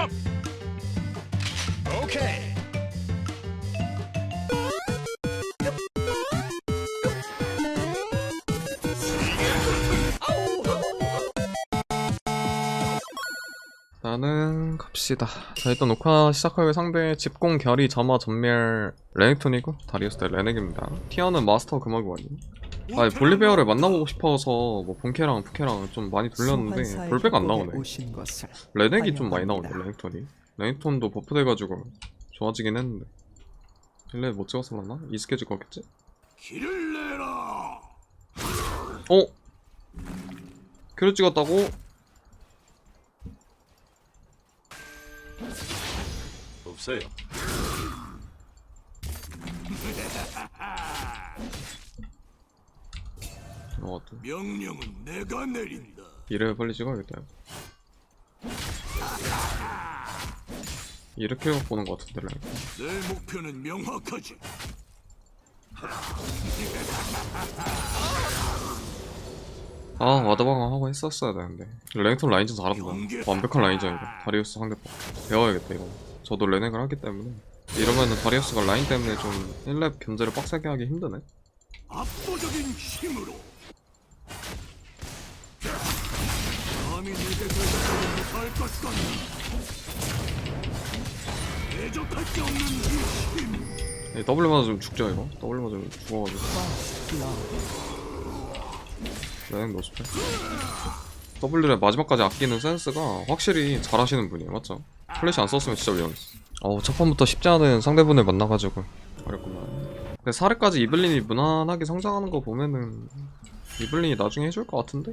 컵. 오케이. 나는 갑시다. 자 일단 녹화 시작하기 상대 집공 결이 점화 전멸 레넥톤이고 다리우스 대 레넥입니다. 티어는 마스터 아니. 아 볼리베어를 만나보고 싶어서 뭐 본캐랑 부캐랑 좀 많이 돌렸는데 볼배가 안 나오네. 레넥이 좀 많이 나오네. 레넥톤이. 레넥톤도 버프 돼가지고 좋아지긴 했는데. 일레 못 찍어서 그러나? 이스케줄 거겠지? 길을 내라. 어? 큐를 찍었다고? 없어요. 어, 또 명령은 내가 내린다. 이를 빨리 찍어야겠다. 이렇게 보는 것 같은데. 내 목표는 명확하지. 아 와드방어 하고 했었어야 되는데 레넥톤 라인전 잘한다 완벽한 라인전이다 다리우스 상대방 배워야겠다 이거 저도 레넥을 하기 때문에 이러면은 다리우스가 라인 때문에 좀 1렙 견제를 빡세게 하기 힘드네 압도적인 힘으로. 감히 내게 대적하지 못할 것 같나? 대적할 게 없는 이 힘. 이 W 맞아 좀 죽죠 이거 W 맞으면 죽어가지고 레넥 노스펠 W를 마지막까지 아끼는 센스가 확실히 잘하시는 분이에요 맞죠? 플래시 안 썼으면 진짜 위험했어 어우 첫 판부터 쉽지 않은 상대분을 만나가지고 어렵구만 근데 4렙까지 이블린이 무난하게 성장하는 거 보면은 이블린이 나중에 해줄 것 같은데?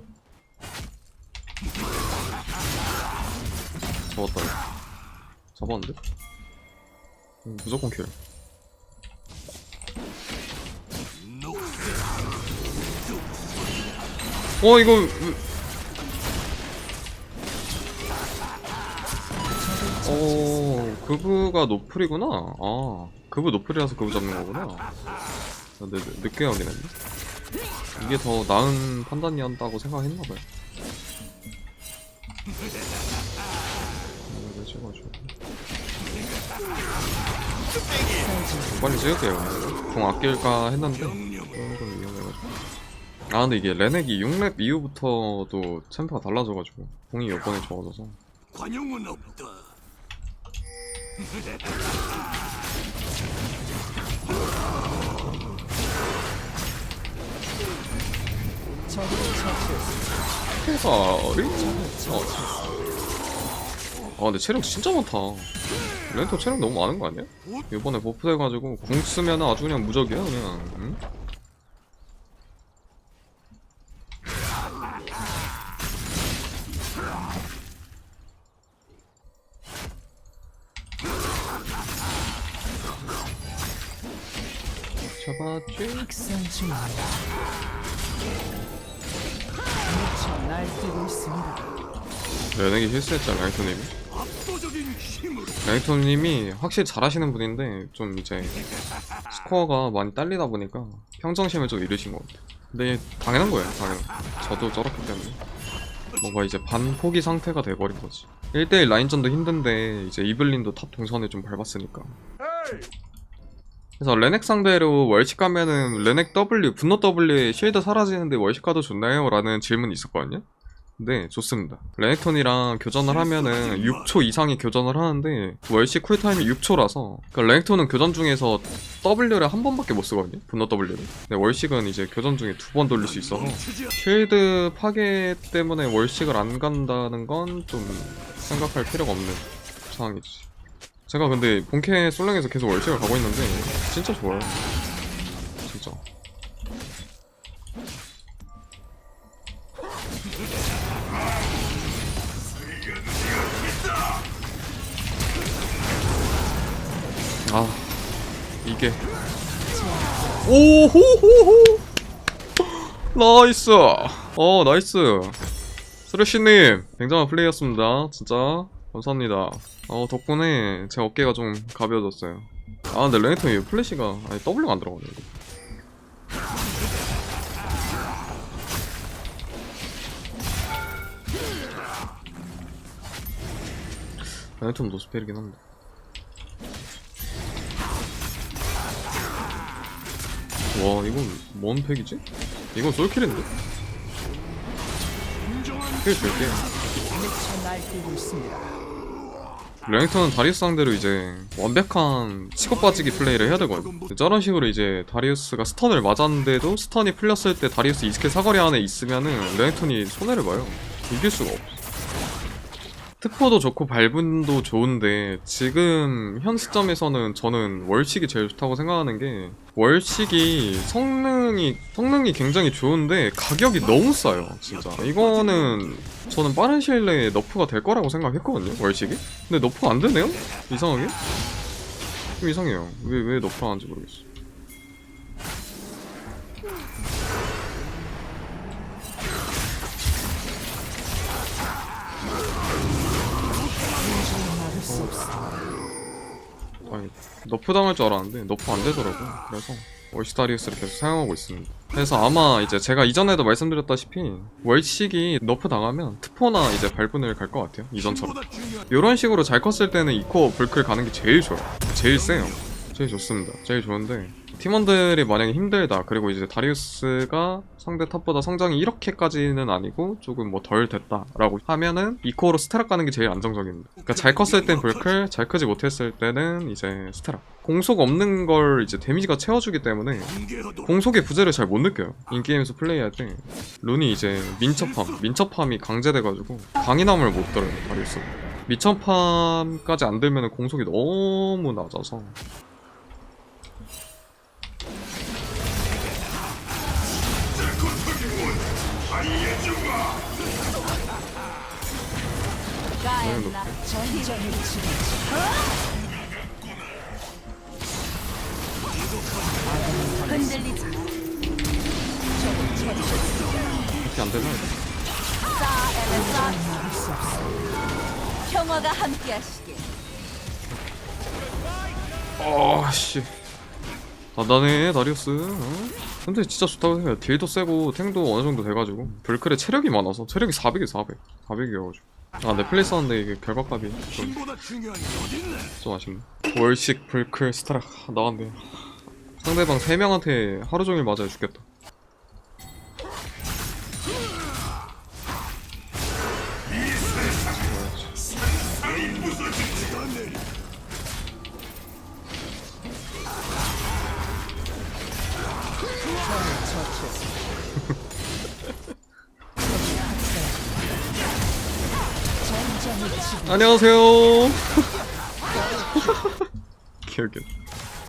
잡았다. 잡았는데? 음, 무조건 킬 어 이거 어 그브가 노플이구나 아 그브 노플이라서 그브 잡는 거구나 아, 네, 네, 늦게 확인했네 이게 더 나은 판단이었다고 생각했나봐요. 이거 찍어줘 빨리 찍을게요 공 아낄까 했는데 조금 위험해가지고. 아 근데 이게 레넥이 6렙 이후부터도 챔프가 달라져가지고 공이 이번에 좋아져서. 관용은 없다. 처치했습니다. 해설이? 어. 아 근데 체력 진짜 많다 렌토 체력 너무 많은 거 아니야? 이번에 버프 돼가지고 궁 쓰면 아주 그냥 무적이야 그냥 응? 잡았지? 날뛰고 있습니다. 라이토님이 압도적인 힘으로 라이토님이 확실히 잘하시는 분인데 좀 이제 스코어가 많이 딸리다 보니까 평정심을 좀 잃으신 것 같아요. 근데 당연한 거예요 당연 저도 저렇기 때문에. 뭔가 이제 반포기 상태가 돼버린 거지. 1대1 라인전도 힘든데 이제 이블린도 탑 동선에 좀 밟았으니까 그래서 레넥 상대로 월식 가면은 레넥 W, 분노 W에 쉴드 사라지는데 월식 가도 좋나요? 라는 질문이 있었거든요 네, 좋습니다. 레넥톤이랑 교전을 하면은 6초 이상의 교전을 하는데 월시 쿨타임이 6초라서 그러니까 레넥톤은 교전 중에서 W를 한 번밖에 못 쓰거든요. 분노 W를. 근데 월식은 이제 교전 중에 두 번 돌릴 수 있어서 쉴드 파괴 때문에 월식을 안 간다는 건 좀 생각할 필요가 없는 상황이지. 제가 근데 본캐 솔랭에서 계속 월식을 가고 있는데 진짜 좋아요. 진짜. 아 이게. 오호호호! 나이스! 어 나이스. 스레쉬님 굉장한 플레이였습니다. 진짜 감사합니다 어 덕분에 제 어깨가 좀 가벼워졌어요 아 근데 레네톤이 플래시가 아니 W가 안 들어가네 이거. 레넥톤 노스펠이긴 한데 와 이건 뭔 팩이지? 이건 솔킬인데? 킬 줄게 미쳐 날뛰고 있습니다. 레넥톤은 다리우스 상대로 이제 완벽한 치고 빠지기 플레이를 해야 되거든. 저런 식으로 이제 다리우스가 스턴을 맞았는데도 스턴이 풀렸을 때 다리우스 이스킬 사거리 안에 있으면은 레넥톤이 손해를 봐요. 이길 수가 없어 특포도 좋고 발분도 좋은데 지금 현 시점에서는 저는 월식이 제일 좋다고 생각하는 게 월식이 성능이 성능이 굉장히 좋은데 가격이 너무 싸요 진짜. 이거는 저는 빠른 시일 내에 너프가 될 거라고 생각했거든요 월식이. 근데 너프가 안 되네요? 이상하게? 좀 이상해요. 왜 왜 너프가 하는지 모르겠어 너프 당할 줄 알았는데 너프 안 되더라고. 그래서 월시다리우스를 계속 사용하고 있습니다. 그래서 아마 이제 제가 이전에도 말씀드렸다시피 월식이 너프 당하면 트포나 이제 발분을 갈 것 같아요. 이전처럼. 이런 식으로 잘 컸을 때는 이코어 불클 가는 게 제일 좋아요. 제일 세요 제일 좋습니다. 제일 좋은데 팀원들이 만약에 힘들다 그리고 이제 다리우스가 상대 탑보다 성장이 이렇게까지는 아니고 조금 뭐 덜 됐다라고 하면은 이코어로 스테락 가는 게 제일 안정적입니다. 그러니까 잘 컸을 땐 불클 잘 크지 못했을 때는 이제 스테락 공속 없는 걸 이제 데미지가 채워주기 때문에 공속의 부재를 잘 못 느껴요. 인게임에서 플레이할 때. 룬이 이제 민첩함 민첩함이 강제돼가지고 강인함을 못 들어요 다리우스 민첩함까지 안 들면 공속이 너무 낮아서 치르지. 흔들리지 마. 이렇게 안 되나? 평화가 함께하시길. 아씨 나나네 다리우스 어? 근데 진짜 좋다고 생각해요 딜도 세고 탱도 어느 정도 돼가지고 불클에 체력이 많아서 체력이 400이 400 400이어가지고 아 넷플릭스 하는데 이게 결과값이 좀, 좀 아쉽네 월식 불클 스타락. 나간대. 상대방 3명한테 하루 종일 맞아야 죽겠다. 치 안녕하세요. 기억이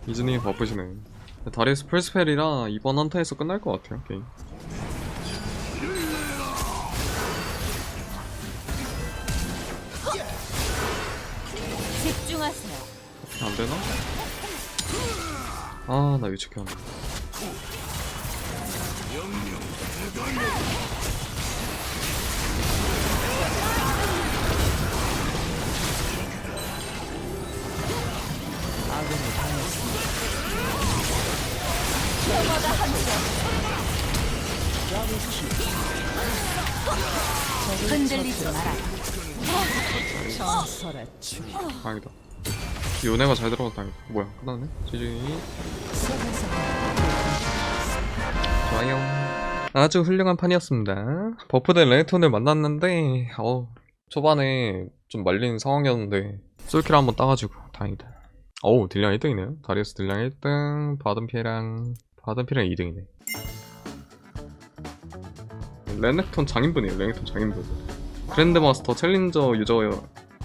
이즈님 바쁘시네. 다리우스 풀스펠이라 이번 한타에서 끝날 것 같아요 게임. 집중하세요. 어떻게 안 되나? 아, 나 유치해. 한 아군이 당했습니다. 흔들리지 마라. 전설의 추리. 다행이다. 요네가 잘 들어갔다. 뭐야, 끝났네? 지지. 좋아요. 아주 훌륭한 판이었습니다. 버프 된 레네톤을 만났는데, 어 초반에 좀 말린 상황이었는데, 솔킬 한번 따가지고, 다행이다. 어우, 딜량 1등이네요. 다리우스 딜량 1등, 받은 피해량, 받은 피해량 2등이네. 레넥톤 장인분이에요, 레넥톤 장인분. 그랜드마스터 챌린저 유저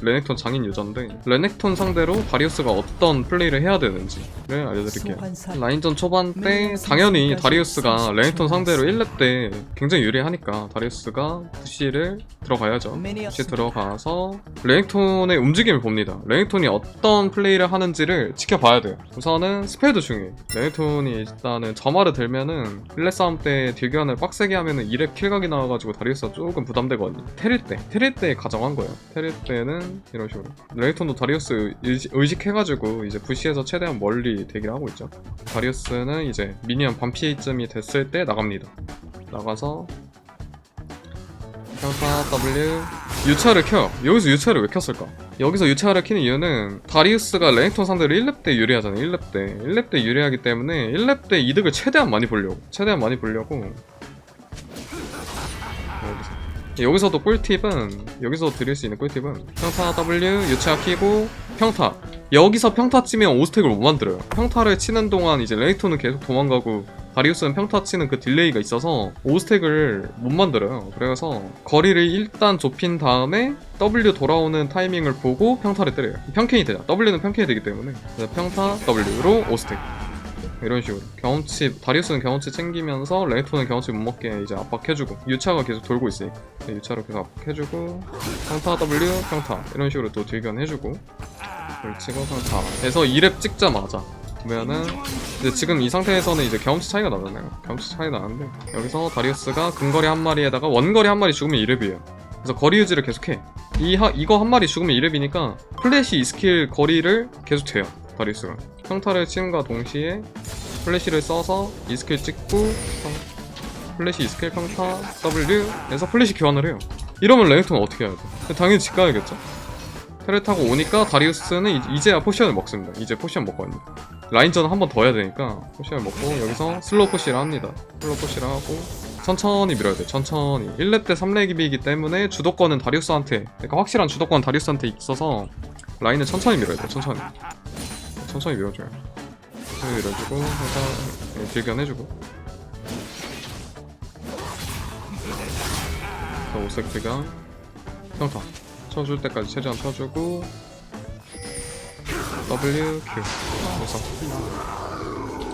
레넥톤 장인 유저인데 레넥톤 상대로 다리우스가 어떤 플레이를 해야 되는지를 알려드릴게요. 소환사. 라인전 초반 때 당연히 다리우스가 레넥톤 상대로 1렙 때 굉장히 유리하니까 다리우스가 푸시를 들어가야죠. 푸시 들어가서 레넥톤의 움직임을 봅니다. 레넥톤이 어떤 플레이를 하는지를 지켜봐야 돼요. 우선은 스펠도 중요해 레넥톤이 일단은 점화를 들면은 1렙 싸움 때 딜견을 빡세게 하면은 2렙 킬각이 나와가지고 다리우스가 조금 부담되거든요. 테릴 때 테릴 때 가정한 거예요. 테릴 때는 이런 식으로 레넥톤도 다리우스 의식, 의식해가지고 이제 부시에서 최대한 멀리 대기를 하고 있죠. 다리우스는 이제 미니언 반피쯤이 됐을 때 나갑니다. 나가서 평타 W. 유차를 켜. 여기서 유차를 왜 켰을까? 여기서 유채화를 키는 이유는 다리우스가 레넥톤 상대로 1렙 때 유리하잖아요. 1렙 때. 1렙 때 유리하기 때문에 1렙 때 이득을 최대한 많이 보려고. 최대한 많이 보려고 여기서 여기서도 꿀팁은 여기서 드릴 수 있는 꿀팁은 평타 W 유채화 키고 평타 여기서 평타 치면 5스택을 못 만들어요 평타를 치는 동안 이제 레넥톤은 계속 도망가고 다리우스는 평타 치는 그 딜레이가 있어서 5스택을 못 만들어요. 그래서 거리를 일단 좁힌 다음에 W 돌아오는 타이밍을 보고 평타를 때려요. 평캔이 되죠. W는 평캔이 되기 때문에 평타 W로 5스택 이런 식으로 경험치 다리우스는 경험치 챙기면서 레이토는 경험치 못 먹게 이제 압박해주고 유차가 계속 돌고 있으니까 유차로 계속 압박해주고 평타 W 평타 이런 식으로 또 딜견해주고 그걸 치고 평타 해서 2렙 찍자마자 보면은 이제 지금 이 상태에서는 이제 경험치 차이가 나잖아요. 경험치 차이 나는데 여기서 다리우스가 근거리 한 마리에다가 원거리 한 마리 죽으면 2렙이에요. 그래서 거리 유지를 계속해. 이 하, 이거 한 마리 죽으면 2렙이니까 플래시 이 스킬 거리를 계속 재요. 다리우스가 평타를 치는과 동시에 플래시를 써서 이 스킬 찍고 평- 플래시 이 스킬 평타 W 해서 플래시 교환을 해요. 이러면 레넥톤은 어떻게 해야 돼? 당연히 집 가야겠죠. 테를 타고 오니까 다리우스는 이- 이제야 포션을 먹습니다. 이제 포션 먹거든요. 라인전 한 번 더 해야 되니까 포션을 먹고 여기서 슬로우 푸시를 합니다. 슬로우 푸시를 하고 천천히 밀어야 돼. 천천히. 1렙 때 3렙이기 때문에 주도권은 다리우스한테 그러니까 확실한 주도권 은 다리우스한테 있어서 라인을 천천히 밀어야 돼. 천천히. 천천히 밀어줘요. 천천히 밀어주고 항상 예, 딜견해주고. 자, 오색 딜견 평타. 쳐줄 때까지 최대한 쳐주고. W Q. 그래서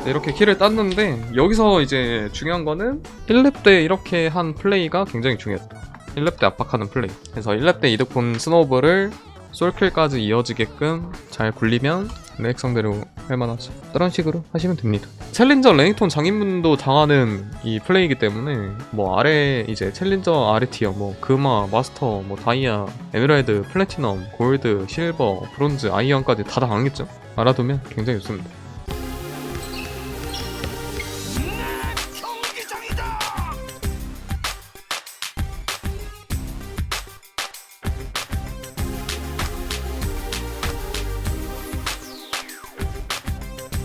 네, 이렇게 키를 땄는데 여기서 이제 중요한 거는 1렙 때 이렇게 한 플레이가 굉장히 중요했다. 1렙 때 압박하는 플레이. 그래서 1렙 때 이득 본 스노우볼을 솔킬까지 이어지게끔 잘 굴리면 레넥 상대로 할만하지. 그런 식으로 하시면 됩니다. 챌린저 레넥톤 장인분도 당하는 이 플레이이기 때문에 뭐 아래 이제 챌린저 아래 티어 뭐 금화 마스터 뭐 다이아 에메랄드 플래티넘 골드 실버 브론즈 아이언까지 다 당하겠죠? 알아두면 굉장히 좋습니다